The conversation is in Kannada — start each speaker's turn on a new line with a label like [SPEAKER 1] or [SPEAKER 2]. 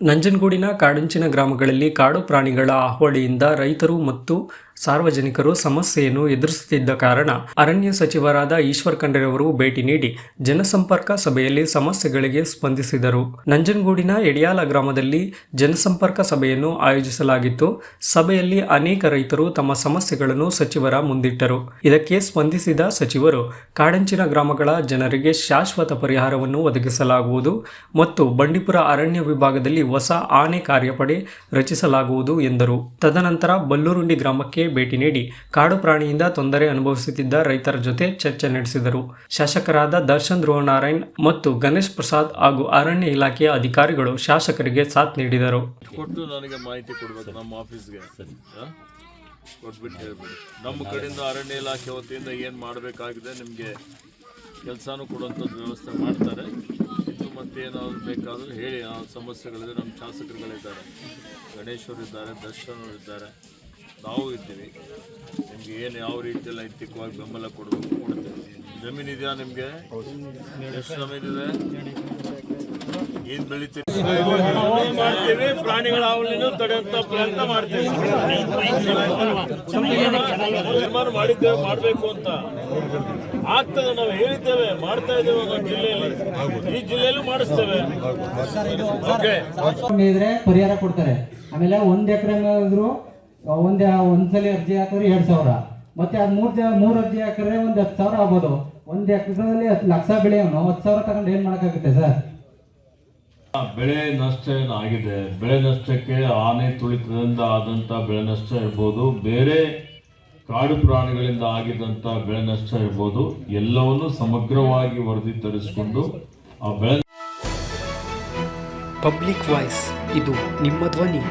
[SPEAKER 1] ನಂಜನಗೂಡಿನ ಕಾಡಂಚಿನ ಗ್ರಾಮಗಳಲ್ಲಿ ಕಾಡು ಪ್ರಾಣಿಗಳ ಹಾವಳಿಯಿಂದ ರೈತರು ಮತ್ತು ಸಾರ್ವಜನಿಕರು ಸಮಸ್ಯೆಯನ್ನು ಎದುರಿಸುತ್ತಿದ್ದ ಕಾರಣ ಅರಣ್ಯ ಸಚಿವರಾದ ಈಶ್ವರ್ ಖಂಡ್ರೆಯವರು ಭೇಟಿ ನೀಡಿ ಜನಸಂಪರ್ಕ ಸಭೆಯಲ್ಲಿ ಸಮಸ್ಯೆಗಳಿಗೆ ಸ್ಪಂದಿಸಿದರು. ನಂಜನಗೂಡಿನ ಎಡಿಯಾಲ ಗ್ರಾಮದಲ್ಲಿ ಜನಸಂಪರ್ಕ ಸಭೆಯನ್ನು ಆಯೋಜಿಸಲಾಗಿತ್ತು. ಸಭೆಯಲ್ಲಿ ಅನೇಕ ರೈತರು ತಮ್ಮ ಸಮಸ್ಯೆಗಳನ್ನು ಸಚಿವರ ಮುಂದಿಟ್ಟರು. ಇದಕ್ಕೆ ಸ್ಪಂದಿಸಿದ ಸಚಿವರು, ಕಾಡಂಚಿನ ಗ್ರಾಮಗಳ ಜನರಿಗೆ ಶಾಶ್ವತ ಪರಿಹಾರವನ್ನು ಒದಗಿಸಲಾಗುವುದು ಮತ್ತು ಬಂಡೀಪುರ ಅರಣ್ಯ ವಿಭಾಗದಲ್ಲಿ ಹೊಸ ಆನೆ ಕಾರ್ಯಪಡೆ ರಚಿಸಲಾಗುವುದು ಎಂದರು. ತದನಂತರ ಬಲ್ಲೂರುಂಡಿ ಗ್ರಾಮಕ್ಕೆ ಭೇಟಿ ನೀಡಿ ಕಾಡು ಪ್ರಾಣಿಯಿಂದ ತೊಂದರೆ ಅನುಭವಿಸುತ್ತಿದ್ದ ರೈತರ ಜೊತೆ ಚರ್ಚೆ ನಡೆಸಿದರು. ಶಾಸಕರಾದ ದರ್ಶನ್ ಧ್ರುವನಾರಾಯಣ್ ಮತ್ತು ಗಣೇಶ್ ಪ್ರಸಾದ್ ಹಾಗೂ ಅರಣ್ಯ ಇಲಾಖೆಯ ಅಧಿಕಾರಿಗಳು ಶಾಸಕರಿಗೆ ಸಾಥ್ ನೀಡಿದರು.
[SPEAKER 2] ಕೊಟ್ಟು ನನಗೆ ಮಾಹಿತಿ ಕೊಡ್ಬೇಕು ನಮ್ಮ ಆಫೀಸ್ಗೆ? ಕೊಟ್ಬಿಟ್ಟು ಹೇಳ್ಬಿಡಿ. ನಮ್ಮ ಕಡೆಯಿಂದ ಅರಣ್ಯ ಇಲಾಖೆ ವತಿಯಿಂದ ಏನು ಮಾಡಬೇಕಾಗಿದೆ ನಿಮಗೆ ಕೆಲಸನೂ ಕೊಡುವಂಥದ್ದು ವ್ಯವಸ್ಥೆ ಮಾಡ್ತಾರೆ. ಇದು ಮತ್ತೆ ಏನಾದ್ರು ಬೇಕಾದರೂ ಹೇಳಿ, ಆ ಸಮಸ್ಯೆಗಳಿದೆ ನಮ್ಮ ಶಾಸಕರುಗಳಿದ್ದಾರೆ. ಗಣೇಶ್ವರು ಇದ್ದಾರೆ ದರ್ಶನವರು ಇದ್ದಾರೆ ನಾವು ಇರ್ತೀವಿ ನಿಮ್ಗೆ ಏನು ಯಾವ ರೀತಿಯಲ್ಲಿ ಐತಿಕವಾಗಿ ಬೆಂಬಲ ಕೊಡಬೇಕು ಕೊಡ್ತೀವಿ ಜಮೀನು ಇದೆಯಾ ನಿಮಗೆ ಎಷ್ಟು ಜಮೀನಿದೆ ಏನ್ ಬೆಳಿತೀವಿ ಮಾಡ್ತೀವಿ ಪ್ರಾಣಿಗಳ ಹಾವಳಿನೂ ತಡೆಯುವಂತ ಪ್ರಯತ್ನ ಮಾಡ್ತೀವಿ ತೀರ್ಮಾನ ಮಾಡಿದ್ದೇವೆ ಮಾಡಬೇಕು ಅಂತ ಆಗ್ತದೆ ನಾವು ಹೇಳಿದ್ದೇವೆ ಮಾಡ್ತಾ ಇದ್ದೇವೆ ಜಿಲ್ಲೆಯಲ್ಲಿ ಈ ಜಿಲ್ಲೆಯಲ್ಲೂ ಮಾಡಿಸ್ತೇವೆ
[SPEAKER 3] ಪರಿಹಾರ ಕೊಡ್ತಾರೆ ಆಮೇಲೆ ಒಂದ್ ಎಕರೆ ಒಂದ್ ಒಂದ್ಸಲಿ ಅರ್ಜಿ ಹಾಕಿದ್ರೆ ಎರಡು ಸಾವಿರ. ಮತ್ತೆ ಅದು ಮೂರು ಜ ಮೂರು ಅರ್ಜಿ ಹಾಕಿದ್ರೆ ಒಂದು ಹತ್ತು ಸಾವಿರ ಆಗ್ಬೋದು. ಒಂದು ಎಕರೆದಲ್ಲಿ ಹತ್ತು ಲಕ್ಷ ಬೆಳೆಯವನು ಹತ್ತು ಸಾವಿರ ತಗೊಂಡು ಏನು ಮಾಡೋಕ್ಕಾಗುತ್ತೆ ಸರ್?
[SPEAKER 2] ಬೆಳೆ ನಷ್ಟ ಏನಾಗಿದೆ ಬೆಳೆ ನಷ್ಟಕ್ಕೆ ಆನೆ ತುಳಿತದಿಂದ ಆದಂತ ಬೆಳೆ ನಷ್ಟ ಇರ್ಬೋದು. ಬೇರೆ ಕಾಡು ಪ್ರಾಣಿಗಳಿಂದ ಆಗಿದಂತ ಬೆಳೆ ನಷ್ಟ ಇರ್ಬೋದು. ಎಲ್ಲವನ್ನು ಸಮಗ್ರವಾಗಿ ವರದಿ ತರಿಸಿಕೊಂಡು ಆ ಬೆಳೆ
[SPEAKER 1] ಪಬ್ಲಿಕ್ ವಾಯ್ಸ್ ಇದು ನಿಮ್ಮ ಧ್ವನಿ.